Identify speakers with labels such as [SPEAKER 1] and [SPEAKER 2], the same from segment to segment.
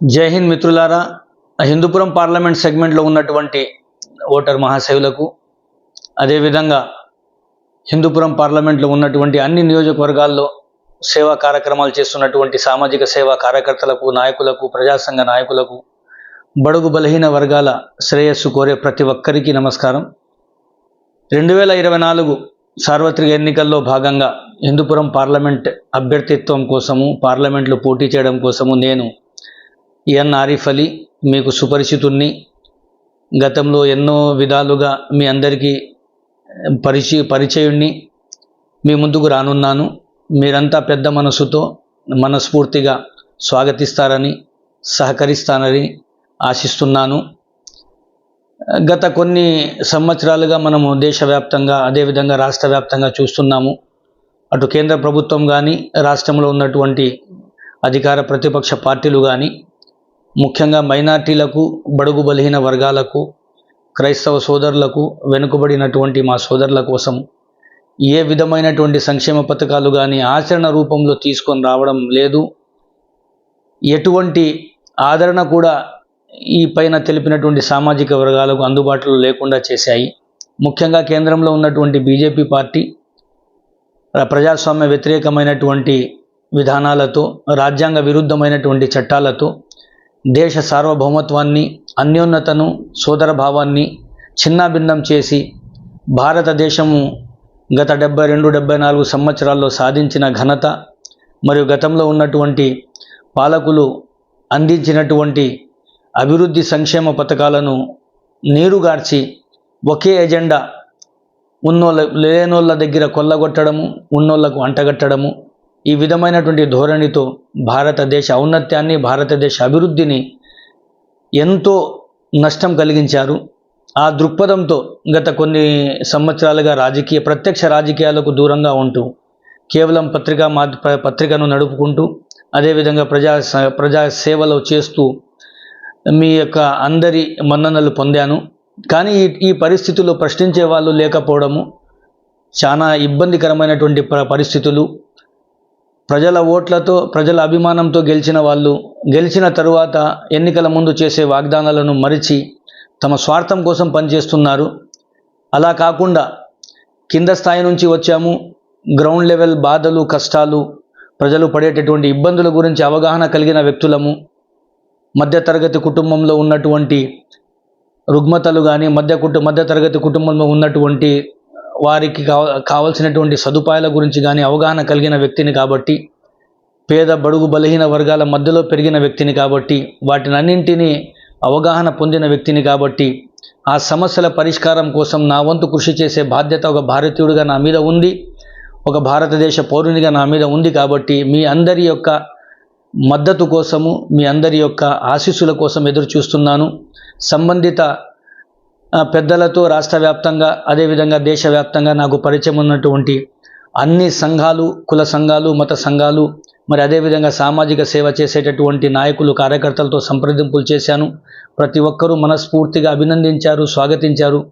[SPEAKER 1] జై హింద్ మిత్రులారా హిందూపురం పార్లమెంట్ సెగ్మెంట్లో ఉన్నటువంటి ఓటర్ మహాశైవులకు అదేవిధంగా హిందూపురం పార్లమెంట్లో ఉన్నటువంటి అన్ని నియోజకవర్గాల్లో సేవా కార్యక్రమాలు చేస్తున్నటువంటి సామాజిక సేవా కార్యకర్తలకు నాయకులకు ప్రజాసంఘ నాయకులకు బడుగు బలహీన వర్గాల శ్రేయస్సు కోరే ప్రతి ఒక్కరికి నమస్కారం. రెండు వేల ఇరవై నాలుగు సార్వత్రిక ఎన్నికల్లో భాగంగా హిందూపురం పార్లమెంట్ అభ్యర్థిత్వం కోసము పార్లమెంట్లో పోటీ చేయడం కోసము నేను ఎన్ ఆరిఫ్ అలీ మీకు సుపరిచితుణ్ణి. గతంలో ఎన్నో విధాలుగా మీ అందరికీ పరిచయ పరిచయుణ్ణి. మీ ముందుకు రానున్నాను. మీరంతా పెద్ద మనసుతో మనస్ఫూర్తిగా స్వాగతిస్తారని సహకరిస్తానని ఆశిస్తున్నాను. గత కొన్ని సంవత్సరాలుగా మనము దేశవ్యాప్తంగా అదేవిధంగా రాష్ట్ర వ్యాప్తంగా చూస్తున్నాము. అటు కేంద్ర ప్రభుత్వం కానీ రాష్ట్రంలో ఉన్నటువంటి అధికార ప్రతిపక్ష పార్టీలు కానీ ముఖ్యంగా మైనార్టీలకు బడుగు బలహీన వర్గాలకు క్రైస్తవ సోదరులకు వెనుకబడినటువంటి మా సోదరుల కోసం ఏ విధమైనటువంటి సంక్షేమ పథకాలు కానీ ఆచరణ రూపంలో తీసుకొని రావడం లేదు. ఎటువంటి ఆదరణ కూడా ఈ పైన తెలిపినటువంటి సామాజిక వర్గాలకు అందుబాటులో లేకుండా చేశాయి. ముఖ్యంగా కేంద్రంలో ఉన్నటువంటి బీజేపీ పార్టీ ప్రజాస్వామ్య వ్యతిరేకమైనటువంటి విధానాలతో రాజ్యాంగ విరుద్ధమైనటువంటి చట్టాలతో దేశ సార్వభౌమత్వాన్ని అన్యోన్నతను సోదర భావాన్ని చిన్నాభిన్నం చేసి భారతదేశము గత డెబ్బై రెండు డెబ్బై నాలుగు సంవత్సరాల్లో సాధించిన ఘనత మరియు గతంలో ఉన్నటువంటి పాలకులు అందించినటువంటి అభివృద్ధి సంక్షేమ పథకాలను నీరుగార్చి ఒకే ఎజెండా ఉన్నోళ్ళ లేనోళ్ళ దగ్గర కొల్లగొట్టడము ఉన్నోళ్ళకు అంటగట్టడము ఈ విధమైనటువంటి ధోరణితో భారతదేశ ఔన్నత్యాన్ని భారతదేశ అభివృద్ధిని ఎంతో నష్టం కలిగించారు. ఆ దృక్పథంతో గత కొన్ని సంవత్సరాలుగా రాజకీయ ప్రత్యక్ష రాజకీయాలకు దూరంగా ఉంటూ కేవలం పత్రికా మా పత్రికను నడుపుకుంటూ అదేవిధంగా ప్రజా ప్రజా సేవలు చేస్తూ మీ యొక్క అందరి మన్ననలు పొందాను. కానీ ఈ పరిస్థితులు పరిస్థితుల్లో ప్రశ్నించే వాళ్ళు లేకపోవడము చాలా ఇబ్బందికరమైనటువంటి పరిస్థితులు. ప్రజల ఓట్లతో ప్రజల అభిమానంతో గెలిచిన వాళ్ళు గెలిచిన తరువాత ఎన్నికల ముందు చేసే వాగ్దానాలను మరిచి తమ స్వార్థం కోసం పనిచేస్తున్నారు. అలా కాకుండా కింద స్థాయి నుంచి వచ్చాము. గ్రౌండ్ లెవెల్ బాధలు కష్టాలు ప్రజలు పడేటటువంటి ఇబ్బందుల గురించి అవగాహన కలిగిన వ్యక్తులము. మధ్యతరగతి కుటుంబంలో ఉన్నటువంటి రుగ్మతలు కానీ మధ్య కుటు మధ్యతరగతి కుటుంబంలో ఉన్నటువంటి వారికి కావలసినటువంటి సదుపాయాల గురించి కానీ అవగాహన కలిగిన వ్యక్తిని కాబట్టి పేద బడుగు బలహీన వర్గాల మధ్యలో పెరిగిన వ్యక్తిని కాబట్టి వాటిని అన్నింటినీ అవగాహన పొందిన వ్యక్తిని కాబట్టి ఆ సమస్యల పరిష్కారం కోసం నా వంతు కృషి చేసే బాధ్యత ఒక భారతీయుడిగా నా మీద ఉంది. ఒక భారతదేశ పౌరునిగా నా మీద ఉంది కాబట్టి మీ అందరి యొక్క మద్దతు కోసము మీ అందరి యొక్క ఆశీస్సుల కోసం ఎదురు చూస్తున్నాను సంబంధిత పెద్దలతో రాష్ట్ర వ్యాప్తంగా అదేవిధంగా దేశవ్యాప్తంగా నాకు పరిచయం ఉన్నటువంటి అన్ని సంఘాలు కుల సంఘాలు మత సంఘాలు మరి అదేవిధంగా సామాజిక సేవ చేసేటటువంటి నాయకులు కార్యకర్తలతో సంప్రదింపులు చేశాను. ప్రతి ఒక్కరూ మనస్ఫూర్తిగా అభినందించారు స్వాగతించారు.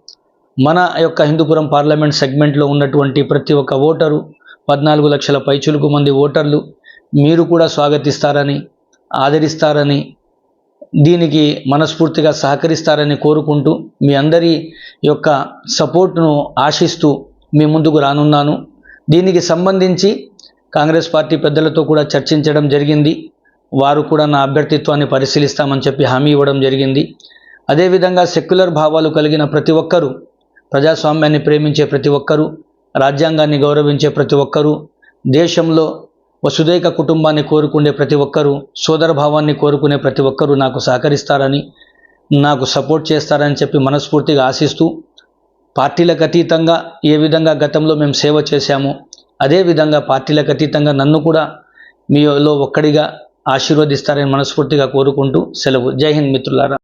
[SPEAKER 1] మన యొక్క హిందూపురం పార్లమెంట్ సెగ్మెంట్లో ఉన్నటువంటి ప్రతి ఒక్క ఓటరు పద్నాలుగు లక్షల పైచులకు మంది ఓటర్లు మీరు కూడా స్వాగతిస్తారని ఆదరిస్తారని దీనికి మనస్ఫూర్తిగా సహకరిస్తారని కోరుకుంటూ మీ అందరి యొక్క సపోర్ట్ను ఆశిస్తూ మీ ముందుకు రానున్నాను. దీనికి సంబంధించి కాంగ్రెస్ పార్టీ పెద్దలతో కూడా చర్చించడం జరిగింది. వారు కూడా నా అభ్యర్థిత్వాన్ని పరిశీలిస్తామని చెప్పి హామీ ఇవ్వడం జరిగింది. అదేవిధంగా సెక్యులర్ భావాలు కలిగిన ప్రతి ఒక్కరూ ప్రజాస్వామ్యాన్ని ప్రేమించే ప్రతి ఒక్కరూ రాజ్యాంగాన్ని గౌరవించే ప్రతి ఒక్కరూ దేశంలో వసుదైక కుటుంబాన్ని కోరుకునే ప్రతి ఒక్కరూ సోదర భావాన్ని కోరుకునే ప్రతి ఒక్కరూ నాకు సహకరిస్తారని నాకు సపోర్ట్ చేస్తారని చెప్పి మనస్ఫూర్తిగా ఆశిస్తూ పార్టీలకు అతీతంగా ఏ విధంగా గతంలో మేము సేవ చేశామో అదేవిధంగా పార్టీలకు అతీతంగా నన్ను కూడా మీలో ఒక్కడిగా ఆశీర్వదిస్తారని మనస్ఫూర్తిగా కోరుకుంటూ సెలవు. జై హింద్ మిత్రులారా.